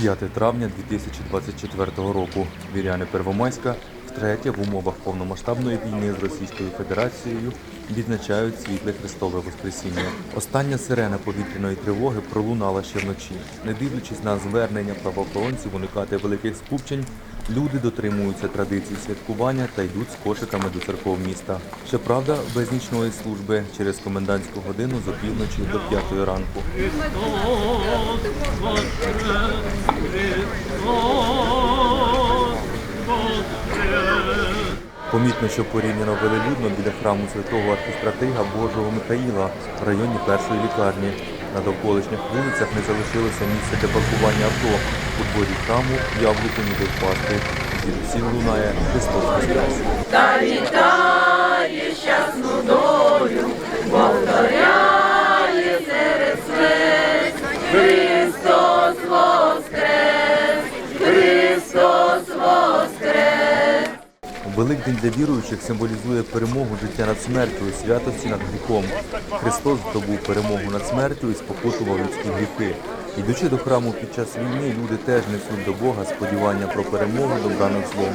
5 травня 2024 року. Віряни Первомайська втретє в умовах повномасштабної війни з Російською Федерацією відзначають світле Христове Воскресіння. Остання сирена повітряної тривоги пролунала ще вночі. Не дивлячись на звернення правоохоронців уникати великих скупчень, люди дотримуються традицій святкування та йдуть з кошиками до церков міста. Щоправда, без нічної служби через комендантську годину з опівночі до п'ятої ранку. Помітно, що порівняно велелюдно біля храму святого архістратига Божого Михаїла в районі першої лікарні. На довколишніх вулицях не залишилося місця для паркування авто. У дворі храму яблуку ніби впасти. всім лунає Христос Воскрес. Великдень для віруючих символізує перемогу життя над смертю і святості над гріхом. Христос здобув перемогу над смертю і спокутував людські гріхи. Ідучи до храму під час війни, люди теж несуть до Бога сподівання про перемогу добра над злом.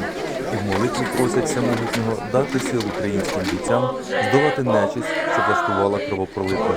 І в молитві просять всемогутнього дати сил українським бійцям здолати нечисть, що влаштувала кровопролитну